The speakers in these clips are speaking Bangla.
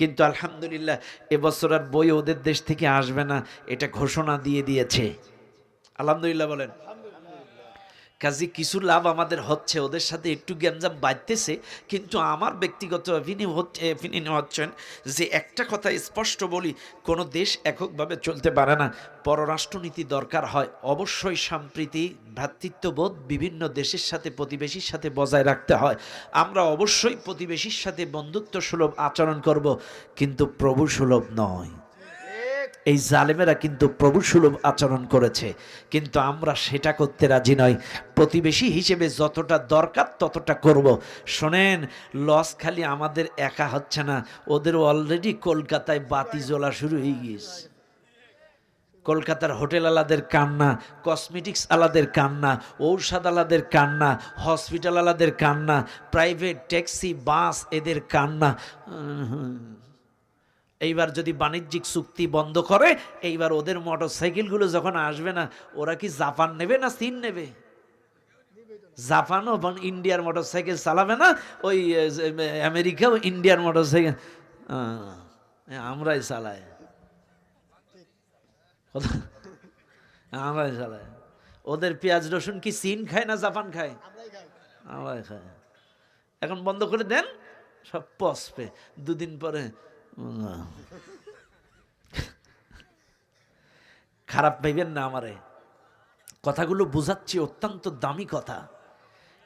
কিন্তু আলহামদুলিল্লাহ এবছর আর বই ওদের দেশ থেকে আসবে না, এটা ঘোষণা দিয়ে দিয়েছে। আলহামদুলিল্লাহ বলেন। কাজে কিছু লাভ আমাদের হচ্ছে, ওদের সাথে একটু গ্যাঞ্জাম বাড়তেছে কিন্তু আমার ব্যক্তিগত অপিনিয়ন হচ্ছে opinion হচ্ছেন যে একটা কথা স্পষ্ট বলি, কোনো দেশ এককভাবে চলতে পারে না। পররাষ্ট্রনীতি দরকার হয়। অবশ্যই সম্প্রীতি, ভ্রাতৃত্ববোধ বিভিন্ন দেশের সাথে, প্রতিবেশীর সাথে বজায় রাখতে হয়। আমরা অবশ্যই প্রতিবেশীর সাথে বন্ধুত্ব সুলভ আচরণ করব, কিন্তু প্রভু সুলভ নয়। এই জালেমেরা কিন্তু প্রভু সুলভ আচরণ করেছে। কিন্তু আমরা সেটা করতে রাজি নই। প্রতিবেশী হিসেবে যতটা দরকার ততটা করব। শোনেন, লস খালি আমাদের একা হচ্ছে না। ওদের অলরেডি কলকাতায় বাতি জ্বলা শুরু হয়ে গিয়েছে। কলকাতার হোটেল আলাদের কান্না কসমেটিক্স আলাদের কান্না, ঔষধ আলাদের কান্না হসপিটাল আলাদের কান্না প্রাইভেট ট্যাক্সি বাস এদের কান্না। এইবার যদি বাণিজ্যিক চুক্তি বন্ধ করে, এইবার ওদের মোটর সাইকেলগুলো যখন আসবে না, ওরা কি জাপান নেবে না চীন নেবে? জাপানও ইন্ডিয়ার মোটর সাইকেল চালাবে না, ওই আমেরিকাও ইন্ডিয়ার মোটর সাইকেল আমরাই চালাই। আমরাই চালাই। ওদের পেঁয়াজ, রসুন কি চীন খায় না জাপান খায়? আমরাই খায় এখন বন্ধ করে দেন, সব পসপে দুদিন পরে খারাপ পাইবেন না আমারে। কথাগুলো বুঝাচ্ছি, অত্যন্ত দামি কথা।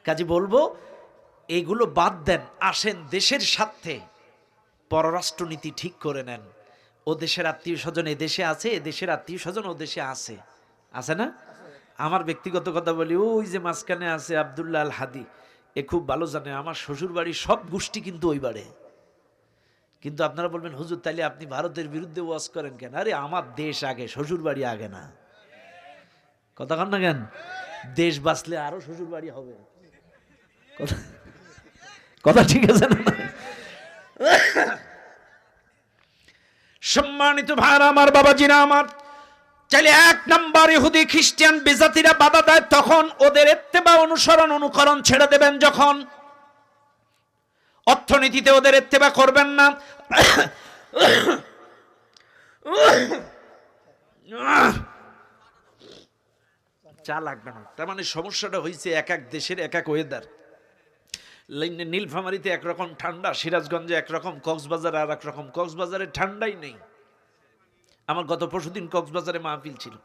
কাজে বলব, এগুলো বাদ দেন, আসেন দেশের স্বার্থে। পররাষ্ট্রনীতি ঠিক করে নেন। ও দেশের আত্মীয় স্বজন এ দেশে আছে এ দেশের আত্মীয় স্বজন ও দেশে আছে। আছে না? আমার ব্যক্তিগত কথা বলি, ওই যে মাঝখানে আছে আবদুল্লাহ আল হাদি এ খুব ভালো জানে, আমার শ্বশুর বাড়ির সব গোষ্ঠী কিন্তু ওই বাড়ে কিন্তু আপনারা বলবেন, হুজুর, তাইলে আপনি ভারতের বিরুদ্ধে ওয়াজ করেন কেন? আরে, আমার দেশ আগে শ্বশুর বাড়ি আগে না। কথা কন না কেন? দেশ বাঁচলে আরও শ্বশুর বাড়ি হবে কথা ঠিক আছে না? সম্মানিত ভাইর, আমার বাবাজিরা, আমার চাইলে এক নাম্বার ইহুদি খ্রিস্টান বিজাতিরা বাধা দেয়, তখন ওদের এত্তেবা অনুসরণ, অনুকরণ ছেড়ে দেবেন যখন। অর্থনীতিতে ওদের এত্তেবা করবেন না। চা লাগবে না। তার মানে সমস্যাটা হয়েছে এক এক দেশের এক এক ওয়েদার নীলফামারিতে একরকম ঠান্ডা, সিরাজগঞ্জে একরকম, কক্সবাজারে আর একরকম। কক্সবাজারে ঠান্ডাই নেই। আমার গত পরশুদিন কক্সবাজারে মাহফিল ছিল।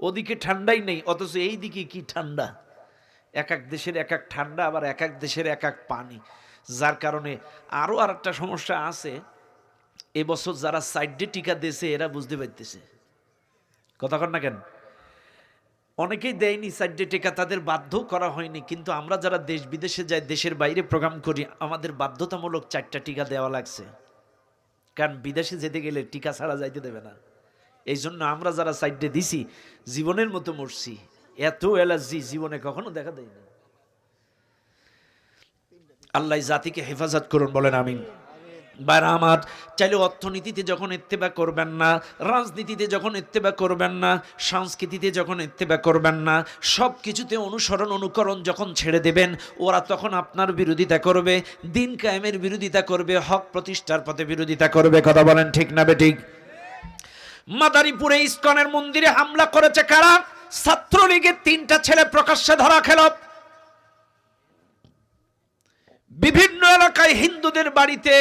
ওদিকে ঠান্ডাই নেই, অথচ এই দিকে কি ঠান্ডা? এক এক দেশের এক এক ঠান্ডা, আবার এক এক দেশের এক এক পানি। যার কারণে আরও আর একটা সমস্যা আছে এবছর যারা সাইডে টিকা দিয়েছে, এরা বুঝতে পারতেছে। কথা কর না কেন? অনেকেই দেয়নি সাইডে টিকা, তাদের বাধ্য করা হয়নি, কিন্তু আমরা যারা দেশ বিদেশে যাই, দেশের বাইরে প্রোগ্রাম করি, আমাদের বাধ্যতামূলক চারটা টিকা দেওয়া লাগছে। কারণ বিদেশে যেতে গেলে টিকা ছাড়া যাইতে দেবে না। এই জন্য আমরা যারা সাইডে দিছি, জীবনের মতো মরছি। এত অ্যালার্জি জীবনে কখনো দেখা দেয়নি। আল্লাহ জাতিকে হেফাজত করুন, বলেন আমিন। বাইরা আমার, চাইলে অর্থনীতিতে যখন ইত্তেবা করবেন না, রাজনীতিতে যখন ইত্তেবা করবেন না, সংস্কৃতিতে যখন ইত্তেবা করবেন না সব কিছুতে অনুসরণ, অনুকরণ যখন ছেড়ে দেবেন, ওরা তখন আপনার বিরোধিতা করবে, দিন কায়েমের বিরোধিতা করবে, হক প্রতিষ্ঠার পথে বিরোধিতা করবে, কথা বলেন ঠিক না বে ঠিক? মাদারীপুরে ইস্কনের মন্দিরে হামলা করেছে কারা? ছাত্রলীগের তিনটা ছেলে প্রকাশ্যে ধরা খেল। বিভিন্ন এলাকায় হিন্দুদের বাড়িতে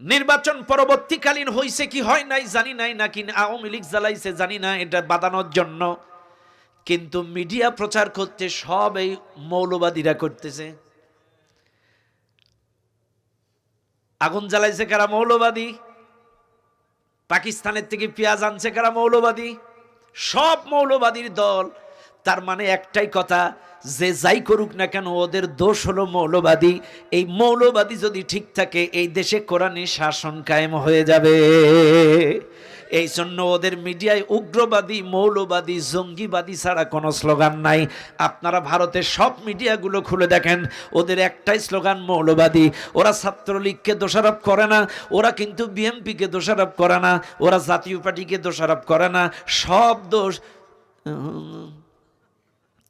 নির্বাচন পরবর্তীকালীন হইছে কি হয় নাই জানি নাই নাকি আওয়ামী লীগ জ্বালাইছে জানি না, এটা বাদানোর জন্য। কিন্তু মিডিয়া প্রচার করতে সব এই মৌলবাদীরা করতেছে। আগুন জ্বালাইছে কারা মৌলবাদী? পাকিস্তানের থেকে পেঁয়াজ আনছে কারা মৌলবাদী? সব মৌলবাদীর দল। তার মানে একটাই কথা যে যাই করুক না কেন, ওদের দোষ হলো মৌলবাদী। এই মৌলবাদী যদি ঠিক থাকে, এই দেশে কোরআনে শাসন কায়েম হয়ে যাবে। এই জন্য ওদের মিডিয়ায় উগ্রবাদী, মৌলবাদী, জঙ্গিবাদী ছাড়া কোনো স্লোগান নাই। আপনারা ভারতের সব মিডিয়াগুলো খুলে দেখেন, ওদের একটাই স্লোগান মৌলবাদী। ওরা ছাত্রলীগকে দোষারোপ করে না, ওরা কিন্তু বিএমপিকে দোষারোপ করে না, ওরা জাতীয় পার্টিকে দোষারোপ করে না। সব দোষ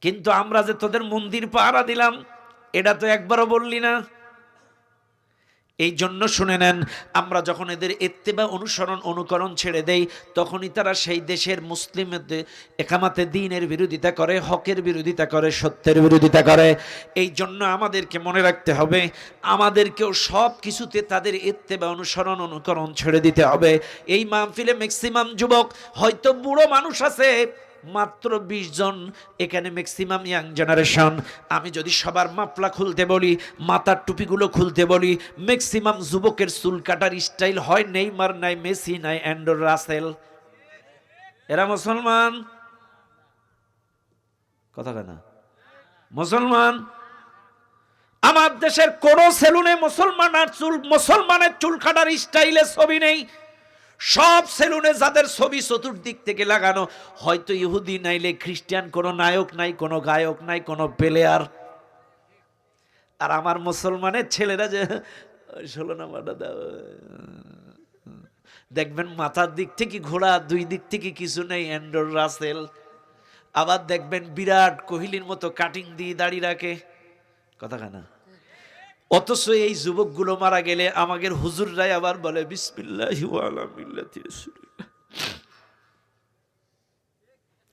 কিন্তু আমরা যে তোদের মন্দির পাহারা দিলাম, এটা তো একবারও বললি না। এই জন্য শুনে নেন, আমরা যখন এদের এত্তেবা অনুসরণ, অনুকরণ ছেড়ে দেই, তখনই তারা সেই দেশের মুসলিমদের একামাতে দিনের বিরোধিতা করে, হকের বিরোধিতা করে, সত্যের বিরোধিতা করে। এই জন্য আমাদেরকে মনে রাখতে হবে, আমাদেরকেও সব কিছুতে তাদের এত্তেবা অনুসরণ, অনুকরণ ছেড়ে দিতে হবে। এই মাহফিলে ম্যাক্সিমাম যুবক, হয়তো বুড়ো মানুষ আছে মাত্র বিশ জন, এখানে ম্যাক্সিমাম ইয়াং জেনারেশন আমি যদি সবার মাপলা খুলতে বলি, মাথার টুপিগুলো খুলতে বলি ম্যাক্সিমাম যুবকের চুল কাটার স্টাইল হয় নেইমার, নাই মেসি, নাই অ্যান্ডোর রাসেল। এরা মুসলমান? কথা কেনা মুসলমান? আমার দেশের কোন সেলুনে মুসলমান আর চুল, মুসলমানের চুল কাটার স্টাইলে ছবি নেই। সব সেলুনে যাদের ছবি চতুর্দিক থেকে লাগানো, হয়তো ইহুদি নাইলে খ্রিস্টান, কোনো নায়ক নাই, কোনো গায়ক নাই, কোনো প্লেয়ার। আর আমার মুসলমানের ছেলেরা যে ষোলো নাম্বারটা দাও। দেখবেন মাথার দিক থেকে ঘোড়া, দুই দিক থেকে কিছু নেই অ্যান্ডোর রাসেল। আবার দেখবেন বিরাট কোহলির মতো কাটিং দিয়ে দাড়ি রাখে। কথা কানা অথচ এই যুবকগুলো মারা গেলে আমাদের হুজুররাই আবার বলে, বিসমিল্লাহ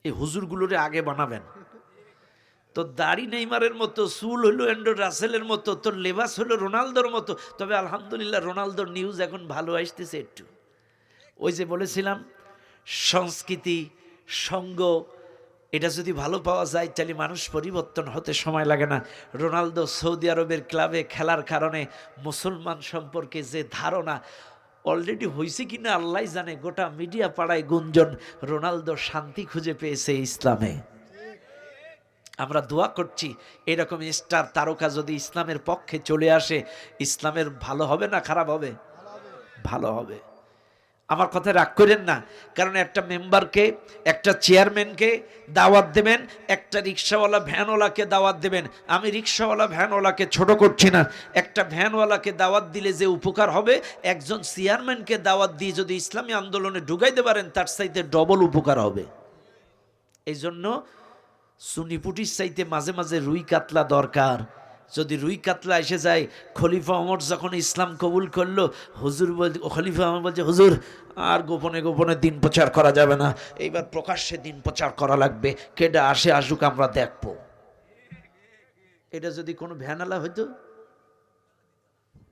এই হুজুরগুলোরে আগে বানাবেন। তো দাড়ি নেইমারের মতো, চুল হলো অ্যান্ড্রো রাসেলের মতো, তোর লেবাস হলো রোনালদোর মতো। তবে আলহামদুলিল্লাহ রোনালদোর নিউজ এখন ভালো আসতেছে একটু। ওই যে বলেছিলাম, সংস্কৃতি, সঙ্গ এটা যদি ভালো পাওয়া যায়, তাহলে মানুষ পরিবর্তন হতে সময় লাগে না। রোনালদো সৌদি আরবের ক্লাবে খেলার কারণে মুসলমান সম্পর্কে যে ধারণা অলরেডি হয়েছে কি না আল্লাহ জানে, গোটা মিডিয়া পাড়ায় গুঞ্জন, রোনালদো শান্তি খুঁজে পেয়েছে ইসলামে। আমরা দোয়া করছি, এরকম স্টার তারকা যদি ইসলামের পক্ষে চলে আসে, ইসলামের ভালো হবে না খারাপ হবে? ভালো হবে। আমার কথা রাগ করেন না। কারণ একটা মেম্বারকে, একটা চেয়ারম্যানকে দাওয়াত দেবেন, একটা রিক্সাওয়ালা ভ্যানওয়ালাকে দাওয়াত দেবেন। আমি রিক্সাওয়ালা ভ্যানওয়ালাকে ছোট করছি না। একটা ভ্যানওয়ালাকে দাওয়াত দিলে যে উপকার হবে, একজন চেয়ারম্যানকে দাওয়াত দিয়ে যদি ইসলামী আন্দোলনে ঢুকাইতে পারেন, তার চাইতে ডবল উপকার হবে। এই জন্য সুনিপুটির চাইতে মাঝে মাঝে রুই কাতলা দরকার। যদি রুই কাতলা এসে যায়, খলিফা অমর যখন ইসলাম কবুল করল, হুজুর বল খলিফা অমর বলছে, হুজুর, আর গোপনে গোপনে দিন প্রচার করা যাবে না। এইবার প্রকাশ্যে দিন প্রচার করা লাগবে। কেডা আসে আসুক, আমরা দেখব। এটা যদি কোনো ভ্যানালা হইতো?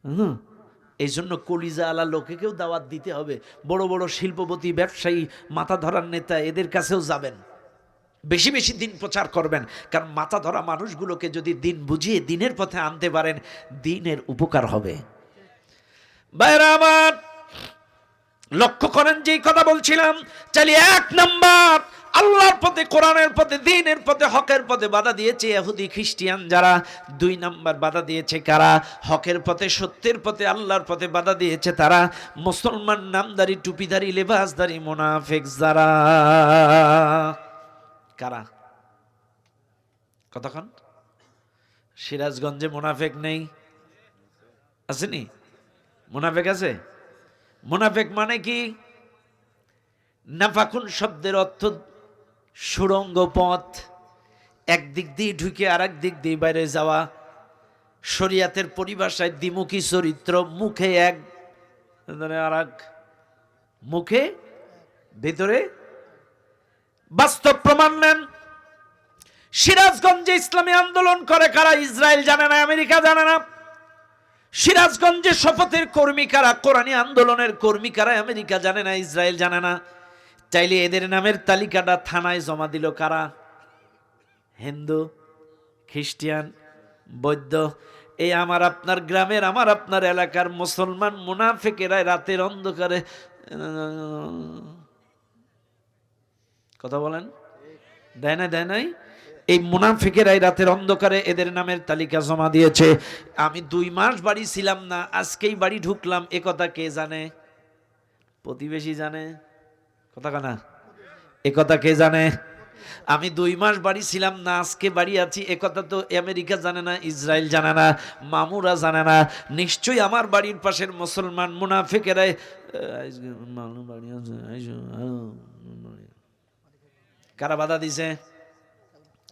হুম। এই জন্য কলিজা আলা লোকেকেও দাওয়াত দিতে হবে। বড় বড় শিল্পপতি, ব্যবসায়ী, মাথা ধরার নেতা, এদের কাছেও যাবেন। বেশি বেশি দিন প্রচার করবেন। কারণ মাথা ধরা মানুষগুলোকে যদি দিন বুঝিয়ে দিনের পথে আনতে পারেন, দিনের উপকার হবে। আমার, লক্ষ্য করেন যেই কথা বলছিলাম চালি এক নাম্বার, আল্লাহর পথে, কোরআনের পথে, দিনের পথে, হকের পথে বাধা দিয়েছে এহুদি খ্রিস্টিয়ান যারা। দুই নাম্বার বাধা দিয়েছে কারা? হকের পথে, সত্যের পথে, আল্লাহর পথে বাধা দিয়েছে তারা। মুসলমান নামদারি, টুপিদারি, লেবাসদারি মোনাফেক যারা কারা? কতক্ষণ? সিরাজগঞ্জে মোনাফেক নেই। আসেনি? মোনাফেক আছে? মোনাফেক মানে কি? নাফাকুন শব্দের অর্থ সুরঙ্গ পথ। একদিক দিয়ে ঢুকে আর দিক দিয়ে বাইরে যাওয়া। শরিয়াতের পরিভাষায় দ্বিমুখী চরিত্র, মুখে এক আর এক মুখে ভিতরে বাস্তব প্রমাণ নেন। সিরাজগঞ্জে ইসলামী আন্দোলন করে কারা, ইসরায়েল জানে না, আমেরিকা জানে না? সিরাজগঞ্জে শপথের কর্মী কারা, কোরআনী আন্দোলনের কর্মী কারা, আমেরিকা জানে না, ইসরায়েল জানে না? চাইলে এদের নামের তালিকাটা থানায় জমা দিল কারা? হিন্দু খ্রিস্টিয়ান বৌদ্ধ। এই আমার আপনার গ্রামের, আমার আপনার এলাকার মুসলমান মুনাফেকেরা রাতের অন্ধকারে কথা বলেন। দেয় না দেয় নাই? এই মুনাফিকেরাই রাতের অন্ধকারে এদের নামের তালিকা জমা দিয়েছে। আমি দুই মাস বাড়ি ছিলাম না, আজকেই বাড়ি ঢুকলাম। এ কথা কে জানে? প্রতিবেশী জানে? কথা কানা এ কথা কে জানে? আমি দুই মাস বাড়ি ছিলাম না, আজকে বাড়ি আছি। একথা তো আমেরিকা জানে না, ইসরায়েল জানে না, মামুরা জানে না। নিশ্চয়ই আমার বাড়ির পাশের মুসলমান মুনাফেকেরাই কারা বাধা দিছে?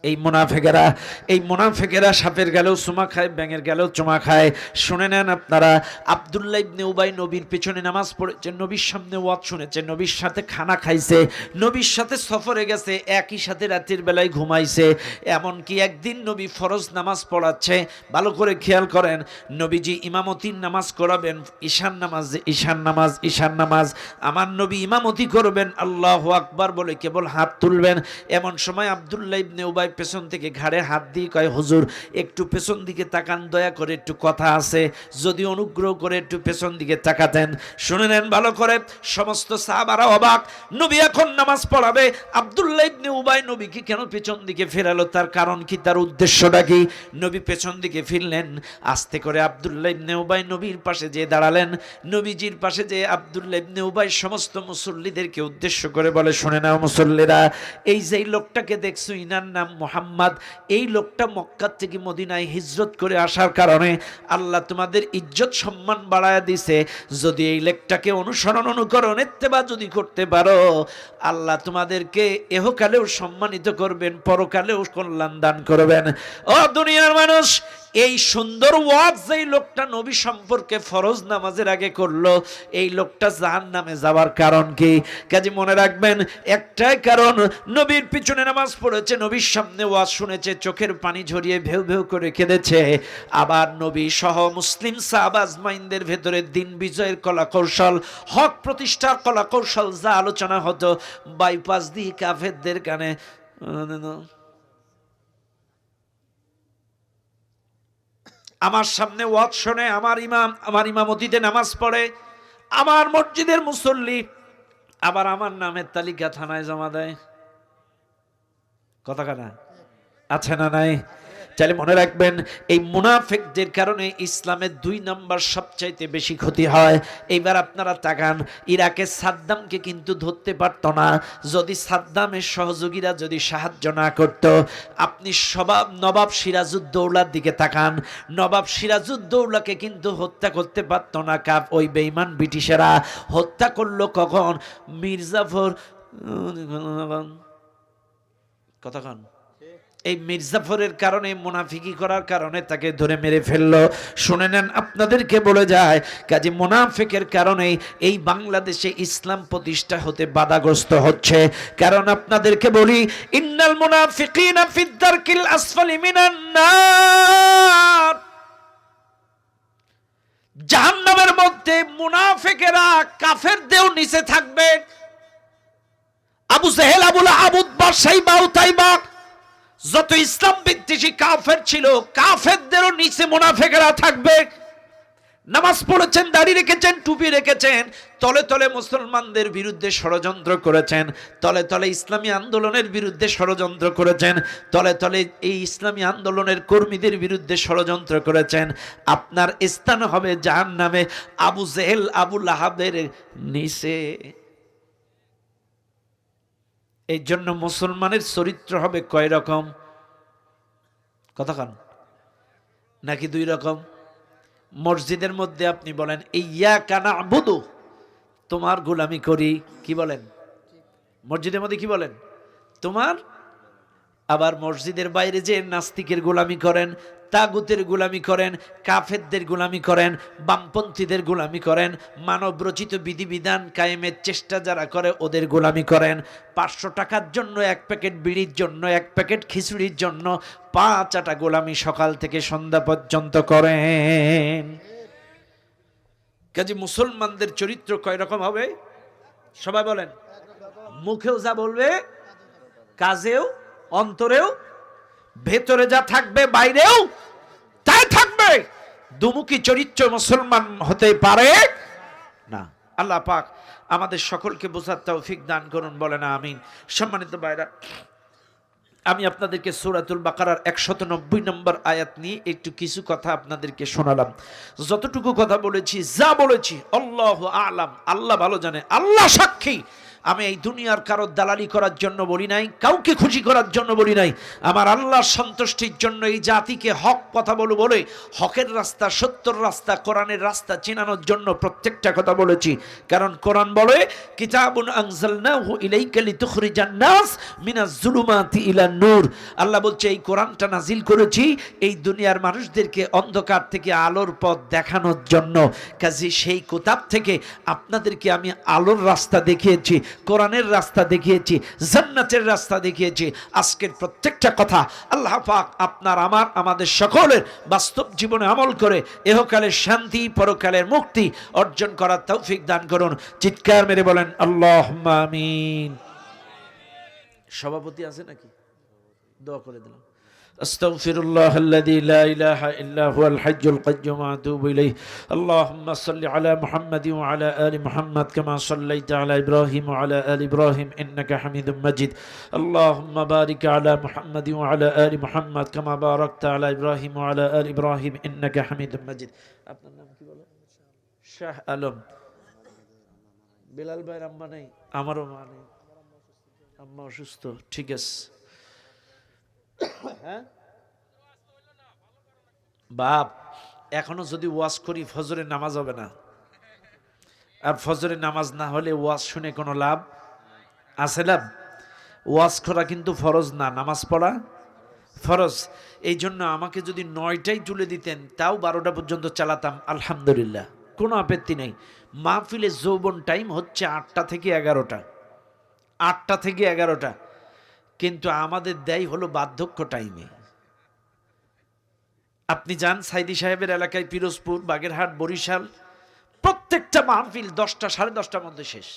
এই মুনাফেকেরা এই মুনাফেকেরা সাপের গেলেও চুমা খায়, ব্যাঙের গেলেও চুমা খায়। শুনে নেন আপনারা, আবদুল্লাহ ইবনে উবাই নবীর পেছনে নামাজ পড়েছে, নবীর সামনে ওয়াজ শুনেছে, নবীর সাথে খানা খাইছে, নবীর সাথে সফরে গেছে, একই সাথে রাতের বেলায় ঘুমাইছে। এমনকি একদিন নবী ফরজ নামাজ পড়াচ্ছে, ভালো করে খেয়াল করেন, নবীজি ইমামতির নামাজ করাবেন ঈশান নামাজ ঈশান নামাজ ঈশান নামাজ, আমার নবী ইমামতি করবেন, আল্লাহ আকবার বলে কেবল হাত তুলবেন। এমন সময় আবদুল্লাহ ইবনে উবাই পেছন থেকে ঘাড়ে হাত দিয়ে কয়, হুজুর, একটু পেছন দিকে তাকান, দয়া করে একটু কথা আছে। যদি অনুগ্রহ করে একটু পেছন দিকে তাকাতেন। শুনে নেন ভালো করে, সমস্ত সাহাবারা অবাক। নবী এখন নামাজ পড়াবে। আবদুল্লাহ ইবনে উবাই নবীকে কেন পেছন দিকে ফেরালো? তার কারণ কি? তার উদ্দেশ্যটা কি? নবী পেছন দিকে ফিরলেন, আস্তে করে আবদুল্লাহ ইবনে উবাই নবীর পাশে যে দাঁড়ালেন। নবীজির পাশে যে আবদুল্লাহ ইবনে উবাই সমস্ত মুসল্লিদেরকে উদ্দেশ্য করে বলে, শুনে নাও মুসল্লিরা, এই যে লোকটাকে দেখছ, ইনার নাম মোহাম্মদ, এই লোকটা মক্কার থেকে মদিনায় হিজরত করে আসার কারণে আল্লাহ তোমাদের ইজ্জত সম্মান বাড়ায় দিছে। যদি এই লেকটাকে অনুসরণ অনুকরণ এত্তেবা যদি করতে পারো, আল্লাহ তোমাদেরকে এহকালেও সম্মানিত করবেন, পরকালেও কল্যাণ দান করবেন। ও দুনিয়ার মানুষ এই সুন্দর ওয়াজ যেই লোকটা নবী সম্পর্কে ফরজ নামাজের আগে করল, এই লোকটা জাহান নামে যাওয়ার কারণ কি? কাজে মনে রাখবেন, একটাই কারণ, নবীর পিছনে নামাজ পড়েছে, নবীর সামনে ওয়াজ শুনেছে, চোখের পানি ঝরিয়ে ভেউ ভেউ করে কেঁদেছে। আবার নবী সহ মুসলিম সাহাবাজ মাইন্দের ভেতরে দিন বিজয়ের কলা কৌশল হক প্রতিষ্ঠার কলা কৌশল যা আলোচনা হতো, বাইপাস দিয়ে কাফেরদের কানে আমার সামনে ওয়াজ শোনে, আমার ইমাম, আমার ইমামতিতে নামাজ পড়ে, আমার মসজিদের মুসল্লি, আবার আমার নামের তালিকা থানায় জমা দেয়। কথা কানা আছে না নাই? তাহলে মনে রাখবেন, এই মুনাফেকদের কারণে ইসলামের দুই নম্বর সবচাইতে বেশি ক্ষতি হয়। এইবার আপনারা তাকান, ইরাকে সাদ্দামকে কিন্তু ধরতে পারত না। যদি সাদ্দামের সহযোগীরা যদি সাহায্য না করত, আপনি সবাব নবাব সিরাজুদ্দৌলার দিকে তাকান। নবাব সিরাজুদ্দৌলাকে কিন্তু হত্যা করতে পারত না কাপ ওই বেইমান ব্রিটিশেরা। হত্যা করল কখন? মির্জাফর কথা কতক্ষণ এই মির্জাফরের কারণে, মুনাফিকি করার কারণে তাকে ধরে মেরে ফেলল। শুনে নেন, আপনাদেরকে বলে যায়, কাজে মুনাফিকের কারণে এই বাংলাদেশে ইসলাম প্রতিষ্ঠা হতে বাধাগ্রস্ত হচ্ছে। কারণ আপনাদেরকে বলি, ইন্নাল মুনাফিকিনা ফিদ্দারকিল আসফালি মিনান নার। জাহান্নামের মধ্যে মুনাফিকেরা কাফেরদেরও নিচে থাকবে। আবু জেহেল আবুল আবুদ বা উতাইবা যত ইসলাম বিদ্বেষী কাফের ছিল, কাফেরদেরও নিচে মুনাফেকেরা থাকবে। নামাজ পড়েছেন, দাড়ি রেখেছেন, টুপি রেখেছেন, তলে তলে মুসলমানদের বিরুদ্ধে ষড়যন্ত্র করেছেন, তলে তলে ইসলামী আন্দোলনের বিরুদ্ধে ষড়যন্ত্র করেছেন, তলে তলে এই ইসলামী আন্দোলনের কর্মীদের বিরুদ্ধে ষড়যন্ত্র করেছেন। আপনার স্থান হবে যার নামে আবু জেহেল, আবু লাহাবের নিচে। এই জন্য মুসলমানের চরিত্র হবে কয় রকম? কথা কান। নাকি দুই রকম? মসজিদের মধ্যে আপনি বলেন ইয়া কানা বুধু তোমার গোলামি করি। কি বলেন? মসজিদের মধ্যে কি বলেন? তোমার আবার মসজিদের বাইরে যে নাস্তিকের গোলামি করেন, তাগুতের গোলামি করেন, কাফেরদের গোলামি করেন, বামপন্থীদের গোলামি করেন, মানবরচিত বিধিবিধান কায়েমের চেষ্টা যারা করে ওদের গোলামি করেন। পাঁচশো টাকার জন্য এক প্যাকেট বিড়ির জন্য, এক প্যাকেট খিচুড়ির জন্য পাঁচ আটা গোলামি সকাল থেকে সন্ধ্যা পর্যন্ত করেন। কাজে মুসলমানদের চরিত্র কয় রকম হবে? সবাই বলেন। মুখেও যা বলবে, কাজেও অন্তরেও, ভেতরে যা থাকবে বাইরেও, তাই থাকবে। দুমুখী চরিত্র মুসলমান হতে পারে না। আল্লাহ পাক আমাদের সকলকে বোঝার তৌফিক দান করুন বলে না আমিন। সম্মানিত বাইরা আমি আপনাদেরকে সুরাতুল বাকারার একশত নব্বই নম্বর আয়াত নিয়ে একটু কিছু কথা আপনাদেরকে শোনালাম। যতটুকু কথা বলেছি, যা বলেছি, আল্লাহ আলাম। আল্লাহ ভালো জানে, আল্লাহ সাক্ষী। আমি এই দুনিয়ার কারও দালালি করার জন্য বলি নাই, কাউকে খুশি করার জন্য বলি নাই। আমার আল্লাহর সন্তুষ্টির জন্য এই জাতিকে হক কথা বলো বলে, হকের রাস্তা, সত্যর রাস্তা, কোরআনের রাস্তা চেনানোর জন্য প্রত্যেকটা কথা বলেছি। কারণ কোরআন বলে ইলান নূর। আল্লাহ বলছে, এই কোরআনটা নাজিল করেছি এই দুনিয়ার মানুষদেরকে অন্ধকার থেকে আলোর পথ দেখানোর জন্য। কাজে সেই কোতাব থেকে আপনাদেরকে আমি আলোর রাস্তা দেখিয়েছি। কোরআনের রাস্তা দেখিয়েছি, জান্নাতের রাস্তা দেখিয়েছি। আজকের প্রত্যেকটা কথা আল্লাহ পাক আপনার, আমার, আমাদের সকলের বাস্তব জীবনে আমল করে এহকালের শান্তি, পরকালের মুক্তি অর্জন করার তৌফিক দান করুন। চিৎকার মেরে বলেন আল্লাহ আমিন। সভাপতি আছে নাকি? দোয়া করে দিলাম। أستغفر الله الذي لا إله إلا هو الحج القيوم وأتوب إليه اللهم صل على محمد وعلى آل محمد كما صليت على إبراهيم وعلى آل إبراهيم إنك حميد مجيد اللهم بارك على محمد وعلى آل محمد كما باركت على إبراهيم وعلى آل إبراهيم إنك حميد مجيد আপনার নাম কি বলো শাহ আলম বিলাল ভাইয়ের আম্মা নেই আমারও মা নেই আম্মা অসুস্থ ঠিক আছে হ্যাঁ? বাপ, এখনও যদি ওয়াজ করি, ফজরের নামাজ হবে না। আর ফজরের নামাজ না হলে ওয়াজ শুনে কোনো লাভ আছে লাভ? ওয়াজ করা কিন্তু ফরজ না, নামাজ পড়া ফরজ। এই জন্য আমাকে যদি নয়টাই তুলে দিতেন, তাও বারোটা পর্যন্ত চালাতাম, আলহামদুলিল্লাহ। কোনো আপত্তি নেই। মাহফিলের যৌবন টাইম হচ্ছে আটটা থেকে এগারোটা। আটটা থেকে এগারোটা। কিন্তু আমাদের দেয় হলো বার্ধক্য টাইমে আপনি যান সাইদি সাহেবের এলাকায় পিরোজপুর, বাগেরহাট, বরিশাল, প্রত্যেকটা মাহফিল দশটা, সাড়ে দশটার মধ্যে শেষ।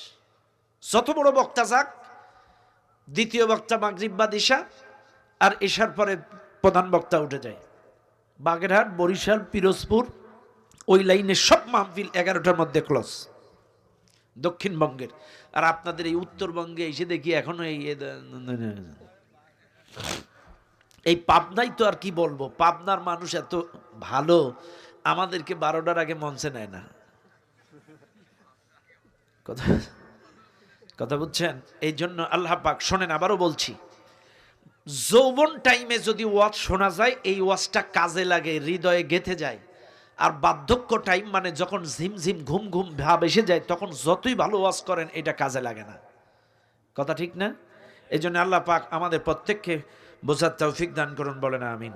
যত বড় বক্তা যাক, দ্বিতীয় বক্তা মাগরিব বা দিশা, আর এসার পরে প্রধান বক্তা উঠে যায়। বাগেরহাট, বরিশাল, পিরোজপুর, ওই লাইনে সব মাহফিল এগারোটার মধ্যে ক্লোজ দক্ষিণবঙ্গের। আর আপনাদের এই উত্তরবঙ্গে এসে দেখি এখনও এই এই পাবনাই তো আর কি বলব? পাবনার মানুষ এত ভালো, আমাদেরকে বারোটার আগে মঞ্চে নেয় না। কথা কথা বুঝছেন? এই জন্য আল্লাহ পাক, শোনেন, আবারও বলছি। যৌবন টাইমে যদি ওয়াজ শোনা যায়, এই ওয়াজটা কাজে লাগে, হৃদয়ে গেথে যায়। আর বার্ধক্য টাইম মানে যখন ঝিমঝিম ঘুম ঘুম ভাব এসে যায়, তখন যতই ভালো ওয়াজ করেন, এটা কাজে লাগে না। কথা ঠিক না? এই জন্য আল্লাহ পাক আমাদের প্রত্যেককে বোঝার তৌফিক দান করুন, বলেন আমিন।